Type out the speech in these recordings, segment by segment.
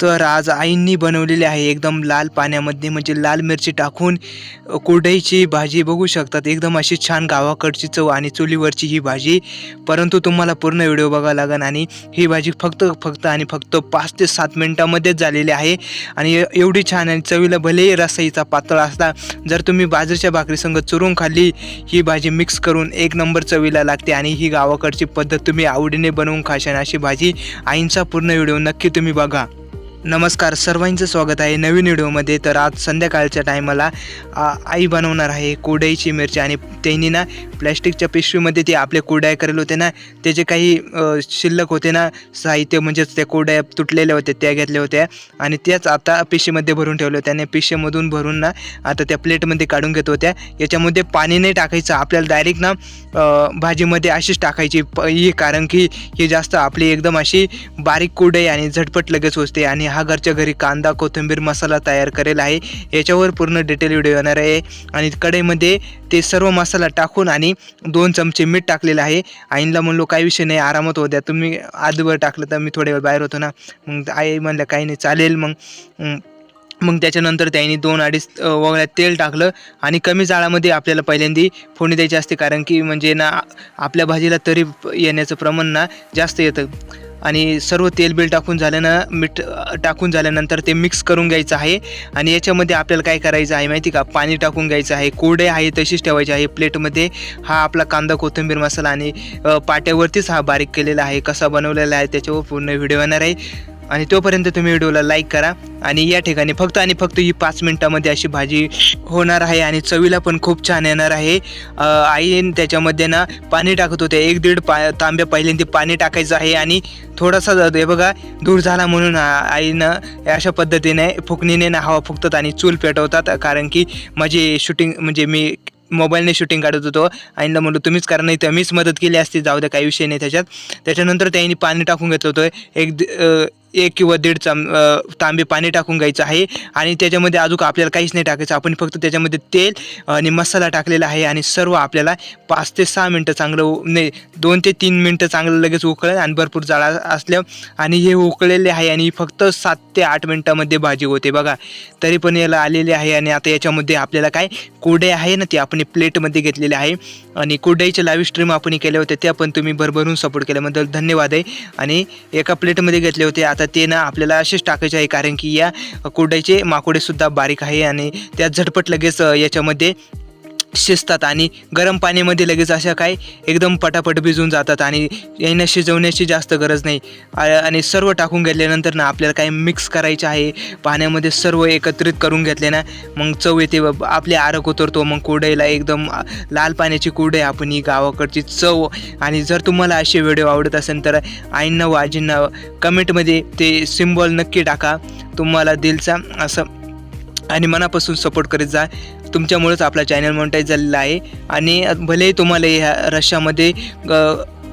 तर आज आईंनी बनवलेली आहे एकदम लाल पाण्यामध्ये म्हणजे लाल मिरची टाकून कुरडईची भाजी बघू शकतात. एकदम अशी छान गावाकडची चव आणि चुलीवरची ही भाजी. परंतु तुम्हाला पूर्ण व्हिडिओ बघावा लागेल आणि ही भाजी फक्त फक्त आणि फक्त पाच ते सात मिनटामध्येच झालेली आहे. आणि एवढी छान आणि चवीला भलेही रसाईचा पातळ असला जर तुम्ही बाजरीच्या भाकरीसंग चुरून खाल्ली ही भाजी मिक्स करून एक नंबर चवीला लागते आणि ही गावाकडची पद्धत तुम्ही आवडीने बनवून खाशान अशी भाजी आईंचा पूर्ण व्हिडिओ नक्की तुम्ही बघा. नमस्कार सर्वांचं स्वागत आहे नवीन व्हिडिओमध्ये. तर आज संध्याकाळच्या टायमाला आ- आई बनवणार आहे कुडाईची मिरची आणि त्यांनी ना प्लॅस्टिकच्या पिशवीमध्ये ते आपले कुरड्या करेल होते ना. त्याचे काही शिल्लक होते ना साहित्य म्हणजेच त्या कुरड्या तुटलेल्या होत्या त्या घेतल्या होत्या. आणि त्याच आता पिशवीमध्ये भरून ठेवल्या होत्या. आणि पिशवीमधून भरून ना आता त्या प्लेटमध्ये काढून घेत होत्या. याच्यामध्ये पाणी नाही टाकायचं. आपल्याला डायरेक्ट ना भाजीमध्ये अशीच टाकायची. प कारण की हे जास्त आपली एकदम अशी बारीक कुडाई आणि झटपट लगेच होते. आणि हा घरच्या घरी कांदा कोथिंबीर मसाला तयार करेल आहे. याच्यावर पूर्ण डिटेल व्हिडिओ येणार आहे. आणि कढईमध्ये ते सर्व मसाला टाकून आणि दोन चमचे मीठ टाकलेलं आहे. आईंला म्हणलो काही विषय नाही आरामात होत्या तुम्ही आधीवर टाकलं तर मी थोड्या वेळ बाहेर होतो ना. मग आई म्हणलं काही नाही चालेल. मग मग त्याच्यानंतर त्यांनी दोन अडीच वगळ्यात तेल टाकलं. आणि कमी जाळामध्ये आपल्याला पहिल्यांदी फोडणी द्यायची असते. कारण की म्हणजे ना आपल्या भाजीला तरी येण्याचं प्रमाण ना जास्त येतं. आणि सर्व तेलबिल टाकून झाल्यानं मीठ टाकून झाल्यानंतर ते मिक्स करून घ्यायचं आहे. आणि याच्यामध्ये आपल्याला काय करायचं आहे माहिती का? पाणी टाकून घ्यायचं आहे. कोरडे आहे तशीच ठेवायची आहे. प्लेटमध्ये हा आपला कांदा कोथिंबीर मसाला आणि पाट्यावरतीच हा बारीक केलेला आहे. कसा बनवलेला आहे त्याच्यावर पूर्ण व्हिडिओ येणार आहे. आणि तोपर्यंत तुम्ही व्हिडिओला लाईक करा. आणि या ठिकाणी फक्त आणि फक्त ही पाच मिनटामध्ये अशी भाजी होणार आहे आणि चवीला पण खूप छान येणार आहे. आई त्याच्यामध्ये ना पाणी टाकत होते. एक दीड पा तांब्या पहिल्यांदा पाणी टाकायचं आहे आणि थोडासा हे बघा दूर झाला म्हणून आईनं अशा पद्धतीने फुकणीने ना हवा फुकतात आणि चूल पेटवतात. कारण की माझी शूटिंग म्हणजे मी मोबाईलने शूटिंग काढत होतो. आईला म्हणलो तुम्हीच करा नाही तर मीच मदत केली असती. जाऊ द्या काही विषय नाही त्याच्यात. त्याच्यानंतर त्यांनी पाणी टाकून घेतलं होतं. एक दि- एक किंवा दीड चाम तांबे पाणी टाकून घ्यायचं आहे. आणि त्याच्यामध्ये अजून आपल्याला काहीच नाही टाकायचं. आपण फक्त त्याच्यामध्ये तेल आणि मसाला टाकलेला आहे आणि सर्व आपल्याला पाच ते सहा मिनटं चांगलं उ- नाही दोन ते तीन मिनटं चांगलं लगेच उकळेल आणि भरपूर जाळा असल्या आणि हे उकळलेले आहे आणि फक्त सात ते आठ मिनटामध्ये भाजी होते बघा. तरी पण याला आलेले आहे आणि आता याच्यामध्ये आपल्याला काय कुडे आहे ना ते आपण प्लेटमध्ये घेतलेले आहे. आणि कुड्याच्या लाईव्ह स्ट्रीम आपण केले होते त्या पण तुम्ही भरभरून सपोर्ट केल्याबद्दल धन्यवाद आहे. आणि एका प्लेटमध्ये घेतले होते आता ते ना आपल्याला असेच टाकायचे आहे कारण की या कोरड्याचे माकोडेसुद्धा बारीक आहे आणि त्या झटपट लगेच याच्यामध्ये शिजतात आणि गरम पाण्यामध्ये लगेच अशा काय एकदम पटापट भिजून जातात आणि यांना शिजवण्याची जास्त गरज नाही. आणि सर्व टाकून घेतल्यानंतर ना आपल्याला काय मिक्स करायचे आहे पाण्यामध्ये सर्व एकत्रित करून घेतले ना मग चव येते आपले आरक उतरतो मग कुरडईला एकदम लाल पाण्याची कुरडई आपण ही गावाकडची चव. आणि जर तुम्हाला असे व्हिडिओ आवडत असेल तर आईंना व आजींना कमेंटमध्ये ते सिम्बॉल नक्की टाका. तुम्हाला दिलचा असं आणि मनापासून सपोर्ट करीत जा. तुमच्यामुळेच आपला चॅनल मॉनिटाईज झालेला आहे. आणि भलेही तुम्हाला ह्या रश्श्यामध्ये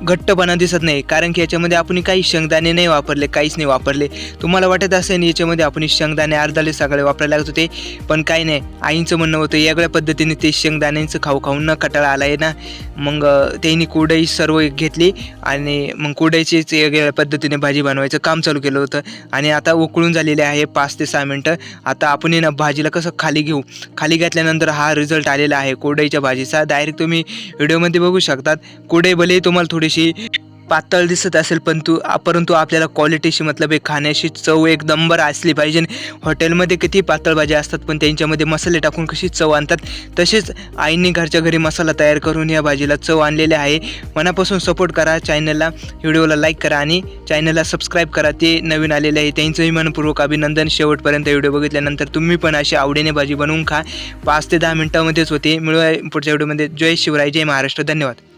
घट्टपणा दिसत नाही कारण की याच्यामध्ये आपण काही शेंगदाणे नाही वापरले काहीच नाही वापरले. तुम्हाला वाटत असेल याच्यामध्ये आपण शेंगदाणे अर्धाले सगळे वापरायला लागत होते पण काही नाही. आईंचं म्हणणं होतं वेगळ्या पद्धतीने ते शेंगदाण्यांचं खाऊ खाऊन न कटाळा आला आहे ना. मग त्यांनी कुरडई सर्व घेतली आणि मग कुरडईचीच वेगळ्या पद्धतीने भाजी बनवायचं काम चालू केलं होतं. आणि आता उकळून झालेले आहे पाच ते सहा मिनटं. आता आपण ना भाजीला कसं खाली घेऊ. खाली घेतल्यानंतर हा रिझल्ट आलेला आहे कोरडईच्या भाजीचा. डायरेक्ट तुम्ही व्हिडिओमध्ये बघू शकतात. कुरडई भले तुम्हाला थोडीशी पातळ दिसत असेल पण तू परंतु आपल्याला क्वालिटीशी मतलब एक खाण्याची चव एक नंबर असली पाहिजे. हॉटेलमध्ये किती पातळ भाज्या असतात पण त्यांच्यामध्ये मसाले टाकून कशी चव आणतात? तसेच आईने घरच्या घरी मसाला तयार करून या भाजीला चव आणलेली आहे. मनापासून सपोर्ट करा चॅनलला व्हिडिओला लाईक करा आणि चॅनलला सबस्क्राईब करा. ते नवीन आलेले आहे त्यांचंही मनपूर्वक अभिनंदन. शेवटपर्यंत व्हिडिओ बघितल्यानंतर तुम्ही पण अशी आवडीने भाजी बनवून खा. पाच ते दहा मिनटामध्येच होते. मिळूया पुढच्या व्हिडिओमध्ये. जय शिवराय जय महाराष्ट्र. धन्यवाद.